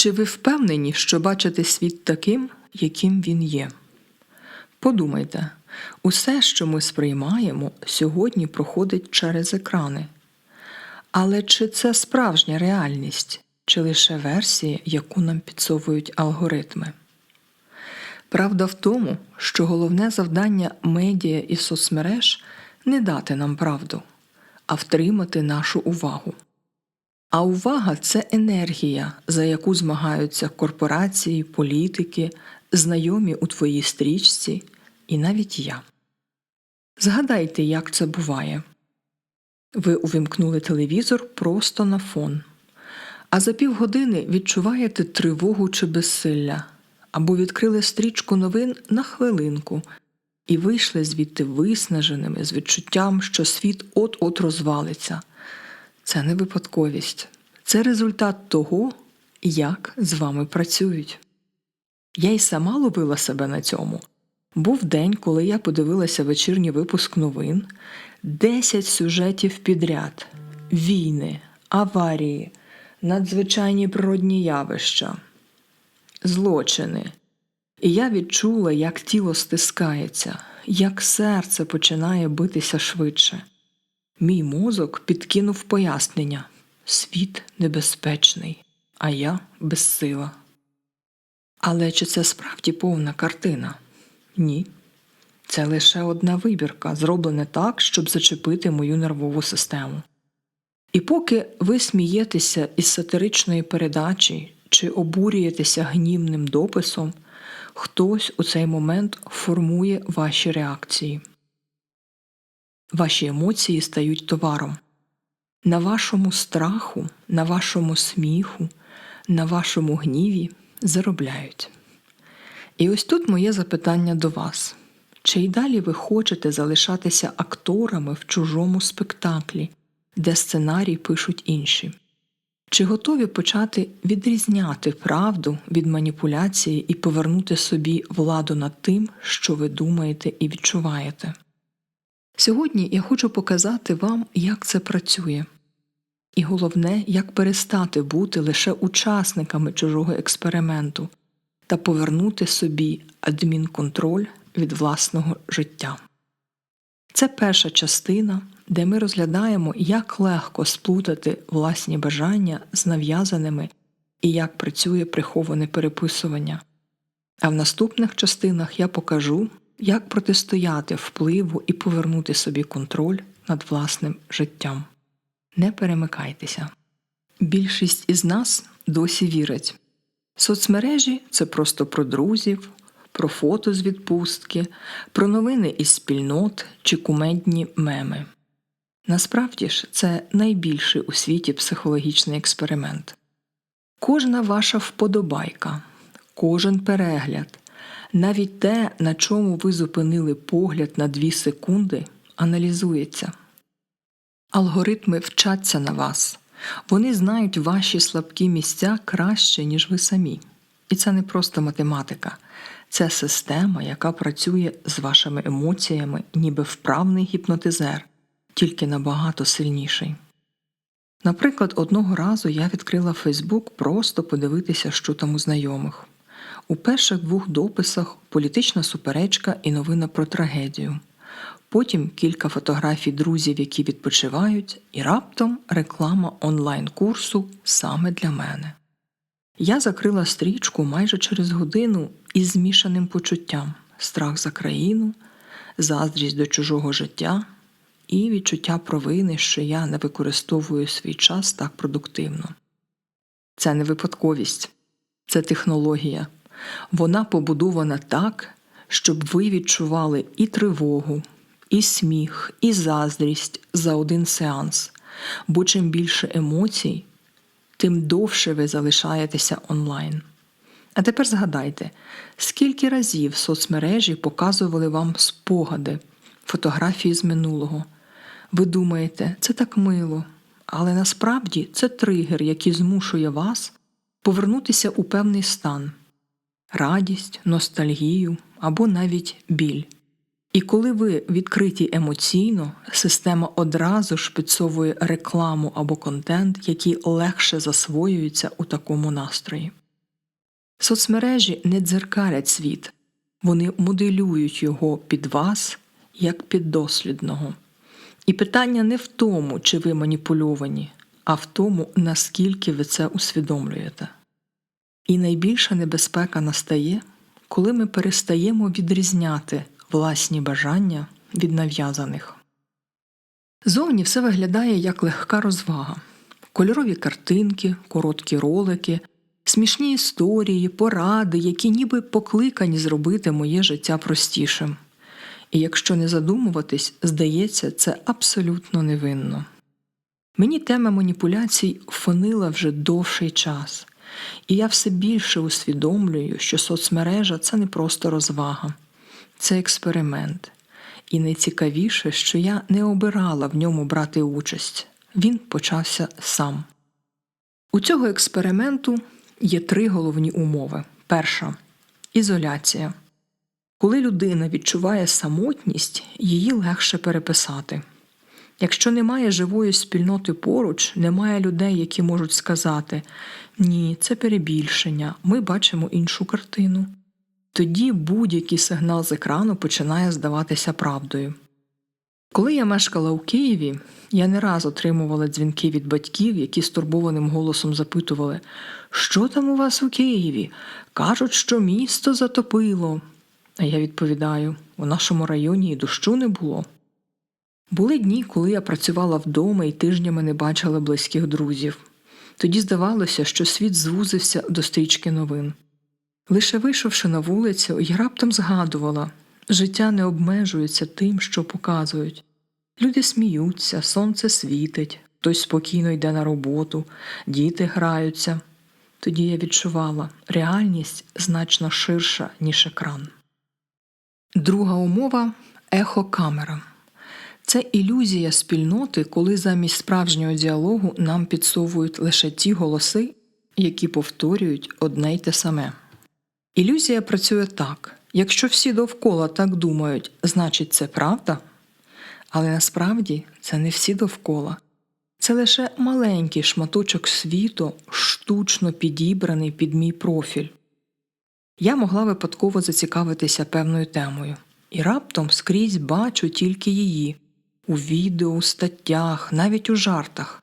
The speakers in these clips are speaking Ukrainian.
Чи ви впевнені, що бачите світ таким, яким він є? Подумайте, усе, що ми сприймаємо, сьогодні проходить через екрани. Але чи це справжня реальність, чи лише версія, яку нам підсовують алгоритми? Правда в тому, що головне завдання медіа і соцмереж не дати нам правду, а втримати нашу увагу. А увага це енергія, за яку змагаються корпорації, політики, знайомі у твоїй стрічці і навіть я. Згадайте, як це буває. Ви увімкнули телевізор просто на фон, а за півгодини відчуваєте тривогу чи безсилля, або відкрили стрічку новин на хвилинку і вийшли звідти виснаженими з відчуттям, що світ от-от розвалиться. Це не випадковість, це результат того, як з вами працюють. Я й сама ловила себе на цьому. Був день, коли я подивилася вечірній випуск новин, 10 сюжетів підряд, війни, аварії, надзвичайні природні явища, злочини. І я відчула, як тіло стискається, як серце починає битися швидше. Мій мозок підкинув пояснення світ небезпечний, а я безсила. Але чи це справді повна картина? Ні. Це лише одна вибірка, зроблена так, щоб зачепити мою нервову систему. І поки ви смієтеся із сатиричної передачі чи обурюєтеся гнівним дописом, хтось у цей момент формує ваші реакції. Ваші емоції стають товаром. На вашому страху, на вашому сміху, на вашому гніві заробляють. І ось тут моє запитання до вас. Чи й далі ви хочете залишатися акторами в чужому спектаклі, де сценарій пишуть інші? Чи готові почати відрізняти правду від маніпуляції і повернути собі владу над тим, що ви думаєте і відчуваєте? Сьогодні я хочу показати вам, як це працює, і головне, як перестати бути лише учасниками чужого експерименту та повернути собі адмінконтроль від власного життя. Це перша частина, де ми розглядаємо, як легко сплутати власні бажання з нав'язаними і як працює приховане переписування. А в наступних частинах я покажу, як протистояти впливу і повернути собі контроль над власним життям. Не перемикайтеся. Більшість із нас досі вірить. Соцмережі це просто про друзів, про фото з відпустки, про новини із спільнот чи кумедні меми. Насправді ж, це найбільший у світі психологічний експеримент. Кожна ваша вподобайка, кожен перегляд, навіть те, на чому ви зупинили погляд на дві секунди, аналізується. Алгоритми вчаться на вас, вони знають ваші слабкі місця краще, ніж ви самі. І це не просто математика, це система, яка працює з вашими емоціями, ніби вправний гіпнотизер, тільки набагато сильніший. Наприклад, одного разу я відкрила Фейсбук просто подивитися, що там у знайомих. У перших двох дописах політична суперечка і новина про трагедію. Потім кілька фотографій друзів, які відпочивають, і раптом реклама онлайн-курсу саме для мене. Я закрила стрічку майже через годину із змішаним почуттям страх за країну, заздрість до чужого життя і відчуття провини, що я не використовую свій час так продуктивно. Це не випадковість, це технологія. Вона побудована так, щоб ви відчували і тривогу, і сміх, і заздрість за один сеанс, бо чим більше емоцій, тим довше ви залишаєтеся онлайн. А тепер згадайте, скільки разів соцмережі показували вам спогади, фотографії з минулого. Ви думаєте, це так мило, але насправді це тригер, який змушує вас повернутися у певний стан радість, ностальгію або навіть біль. І коли ви відкриті емоційно, система одразу ж підсовує рекламу або контент, який легше засвоюється у такому настрої. Соцмережі не дзеркалять світ, вони моделюють його під вас як піддослідного. І питання не в тому, чи ви маніпульовані, а в тому, наскільки ви це усвідомлюєте. І найбільша небезпека настає, коли ми перестаємо відрізняти власні бажання від нав'язаних. Зовні все виглядає як легка розвага, кольорові картинки, короткі ролики, смішні історії, поради, які ніби покликані зробити моє життя простішим. І якщо не задумуватись, здається, це абсолютно невинно. Мені тема маніпуляцій фонила вже довший час, і я все більше усвідомлюю, що соцмережа це не просто розвага, це експеримент. І найцікавіше, що я не обирала в ньому брати участь. Він почався сам. У цього експерименту є три головні умови. Перша ізоляція. Коли людина відчуває самотність, її легше переписати. Якщо немає живої спільноти поруч, немає людей, які можуть сказати ні, це перебільшення, ми бачимо іншу картину. Тоді будь-який сигнал з екрану починає здаватися правдою. Коли я мешкала у Києві, я не раз отримувала дзвінки від батьків, які стурбованим голосом запитували, що там у вас у Києві? Кажуть, що місто затопило. А я відповідаю: у нашому районі і дощу не було. Були дні, коли я працювала вдома і тижнями не бачила близьких друзів. Тоді здавалося, що світ звузився до стрічки новин. Лише вийшовши на вулицю, я раптом згадувала життя не обмежується тим, що показують. Люди сміються, сонце світить, хтось спокійно йде на роботу, діти граються. Тоді я відчувала, реальність значно ширша, ніж екран. Друга умова ехокамера. Це ілюзія спільноти, коли замість справжнього діалогу нам підсовують лише ті голоси, які повторюють одне й те саме. Ілюзія працює так якщо всі довкола так думають, значить це правда. Але насправді це не всі довкола. Це лише маленький шматочок світу, штучно підібраний під мій профіль. Я могла випадково зацікавитися певною темою, і раптом скрізь бачу тільки її у відео, у статтях, навіть у жартах.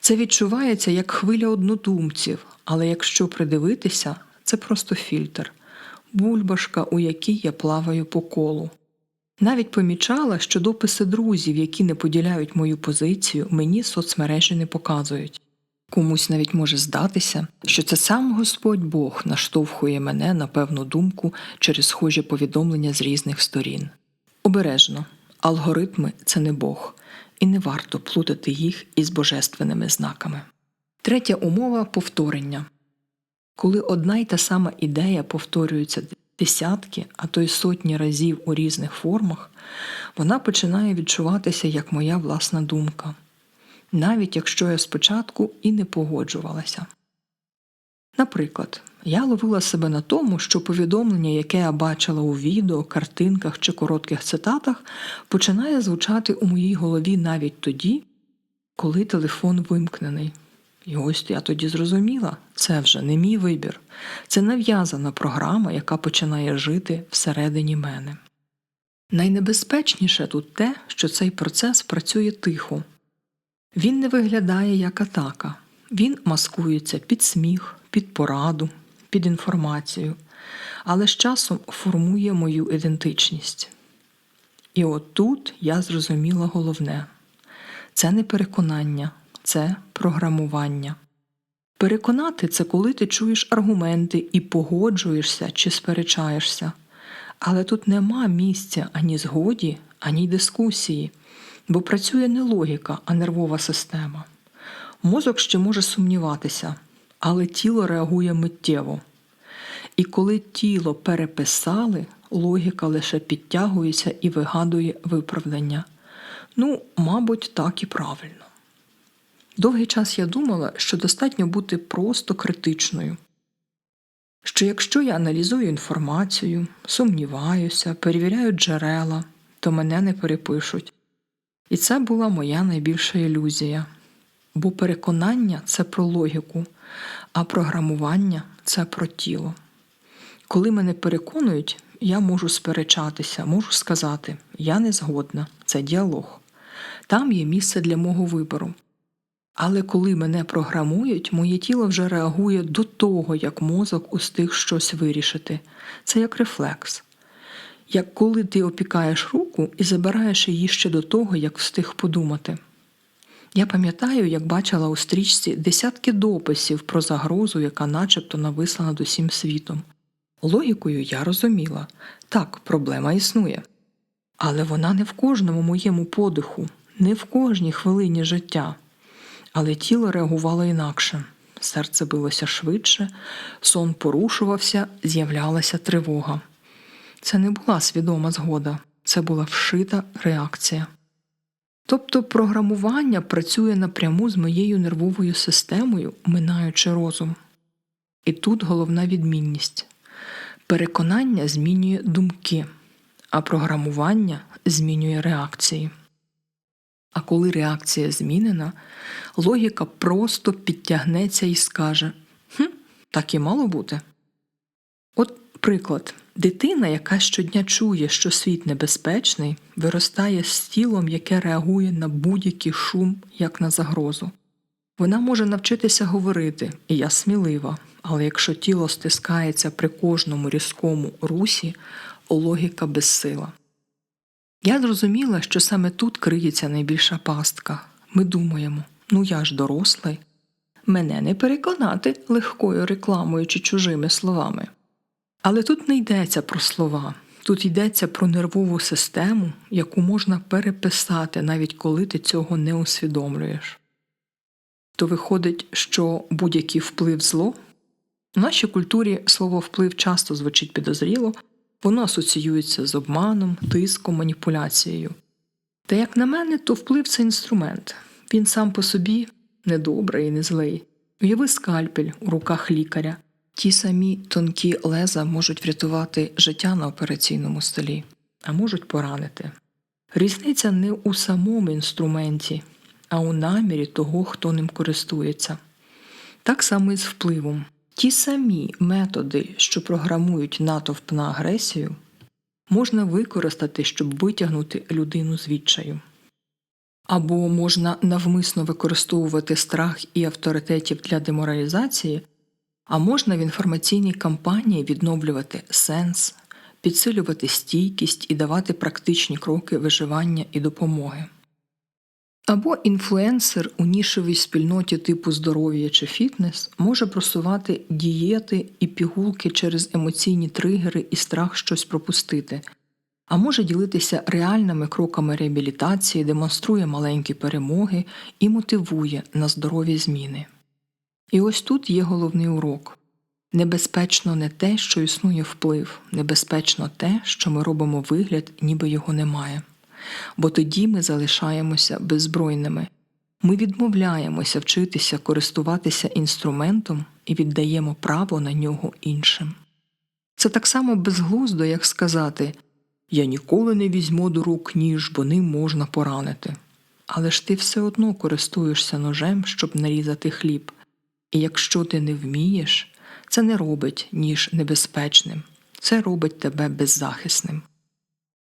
Це відчувається як хвиля однодумців, але якщо придивитися, це просто фільтр, бульбашка, у якій я плаваю по колу. Навіть помічала, що дописи друзів, які не поділяють мою позицію, мені соцмережі не показують. Комусь навіть може здатися, що це сам Господь Бог наштовхує мене на певну думку через схожі повідомлення з різних сторін. Обережно, алгоритми це не Бог, і не варто плутати їх із божественними знаками. Третя умова повторення. Коли одна й та сама ідея повторюється десятки, а то й сотні разів у різних формах, вона починає відчуватися як моя власна думка, навіть якщо я спочатку і не погоджувалася. Наприклад, я ловила себе на тому, що повідомлення, яке я бачила у відео, картинках чи коротких цитатах, починає звучати у моїй голові навіть тоді, коли телефон вимкнений. І ось я тоді зрозуміла, це вже не мій вибір, це нав'язана програма, яка починає жити всередині мене. Найнебезпечніше тут те, що цей процес працює тихо. Він не виглядає як атака, він маскується під сміх, під пораду, під інформацію, але з часом формує мою ідентичність. І от тут я зрозуміла головне це не переконання, це програмування. Переконати це коли ти чуєш аргументи і погоджуєшся чи сперечаєшся. Але тут нема місця ані згоді, ані дискусії, бо працює не логіка, а нервова система. Мозок ще може сумніватися, але тіло реагує миттєво. І коли тіло переписали, логіка лише підтягується і вигадує виправдання. Ну, мабуть, так і правильно. Довгий час я думала, що достатньо бути просто критичною, що якщо я аналізую інформацію, сумніваюся, перевіряю джерела, то мене не перепишуть. І це була моя найбільша ілюзія, бо переконання це про логіку, а програмування це про тіло. Коли мене переконують, я можу сперечатися, можу сказати я не згодна, це діалог. Там є місце для мого вибору. Але коли мене програмують, моє тіло вже реагує до того, як мозок устиг щось вирішити. Це як рефлекс. Як коли ти опікаєш руку і забираєш її ще до того, як встиг подумати. Я пам'ятаю, як бачила у стрічці десятки дописів про загрозу, яка начебто нависла над усім світом. Логікою я розуміла так, проблема існує. Але вона не в кожному моєму подиху, не в кожній хвилині життя. Але тіло реагувало інакше. Серце билося швидше, сон порушувався, з'являлася тривога. Це не була свідома згода, це була вшита реакція. Тобто програмування працює напряму з моєю нервовою системою, минаючи розум. І тут головна відмінність переконання змінює думки, а програмування змінює реакції. А коли реакція змінена, логіка просто підтягнеться і скаже хм, так і мало бути. От приклад, дитина, яка щодня чує, що світ небезпечний, виростає з тілом, яке реагує на будь-який шум, як на загрозу. Вона може навчитися говорити, і я смілива, але якщо тіло стискається при кожному різкому русі, логіка безсила. Я зрозуміла, що саме тут криється найбільша пастка. Ми думаємо, ну я ж дорослий. Мене не переконати легкою рекламою чи чужими словами. Але тут не йдеться про слова, тут йдеться про нервову систему, яку можна переписати, навіть коли ти цього не усвідомлюєш. То виходить, що будь-який вплив зло. В нашій культурі слово вплив часто звучить підозріло, воно асоціюється з обманом, тиском, маніпуляцією. Та, як на мене, то вплив це інструмент. Він сам по собі не добрий і не злий. Уяви скальпель у руках лікаря. Ті самі тонкі леза можуть врятувати життя на операційному столі, а можуть поранити. Різниця не у самому інструменті, а у намірі того, хто ним користується. Так само і з впливом. Ті самі методи, що програмують натовп на агресію, можна використати, щоб витягнути людину з відчаю. Або можна навмисно використовувати страх і авторитетів для деморалізації, а можна в інформаційній кампанії відновлювати сенс, підсилювати стійкість і давати практичні кроки виживання і допомоги. Або інфлюенсер у нішевій спільноті типу здоров'я чи фітнес може просувати дієти і пігулки через емоційні тригери і страх щось пропустити, а може ділитися реальними кроками реабілітації, демонструє маленькі перемоги і мотивує на здорові зміни. І ось тут є головний урок небезпечно не те, що існує вплив, небезпечно те, що ми робимо вигляд, ніби його немає бо тоді ми залишаємося беззбройними. Ми відмовляємося вчитися користуватися інструментом і віддаємо право на нього іншим. Це так само безглуздо, як сказати Я ніколи не візьму до рук ніж, бо ним можна поранити. Але ж ти все одно користуєшся ножем, щоб нарізати хліб, і якщо ти не вмієш, це не робить ніж небезпечним, це робить тебе беззахисним.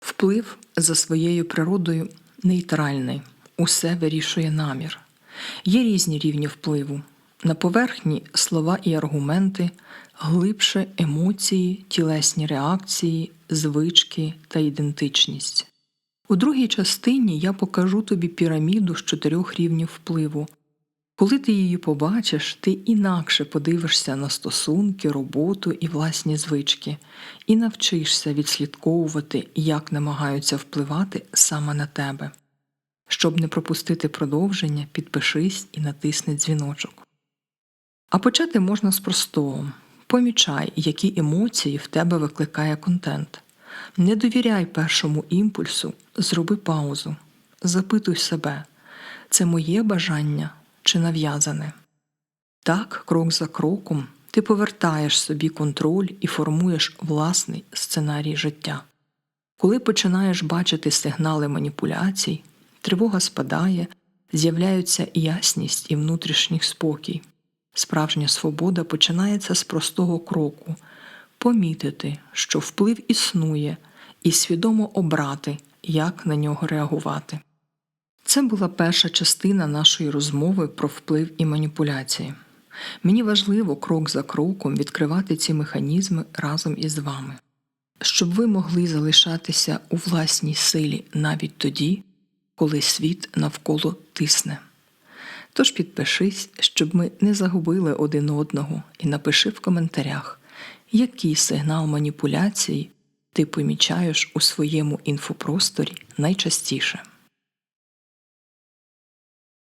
Вплив за своєю природою нейтральний, усе вирішує намір. Є різні рівні впливу. На поверхні слова і аргументи, глибше емоції, тілесні реакції, звички та ідентичність. У другій частині я покажу тобі піраміду з чотирьох рівнів впливу, коли ти її побачиш, ти інакше подивишся на стосунки, роботу і власні звички, і навчишся відслідковувати, як намагаються впливати саме на тебе. Щоб не пропустити продовження, підпишись і натисни дзвіночок. А почати можна з простого помічай, які емоції в тебе викликає контент. Не довіряй першому імпульсу, зроби паузу, запитуй себе, це моє бажання чи нав'язане. Так, крок за кроком, ти повертаєш собі контроль і формуєш власний сценарій життя. Коли починаєш бачити сигнали маніпуляцій, тривога спадає, з'являються ясність і внутрішній спокій. Справжня свобода починається з простого кроку помітити, що вплив існує, і свідомо обрати, як на нього реагувати. Це була перша частина нашої розмови про вплив і маніпуляції. Мені важливо крок за кроком відкривати ці механізми разом із вами, щоб ви могли залишатися у власній силі навіть тоді, коли світ навколо тисне. Тож підпишись, щоб ми не загубили один одного, і напиши в коментарях, який сигнал маніпуляції ти помічаєш у своєму інфопросторі найчастіше.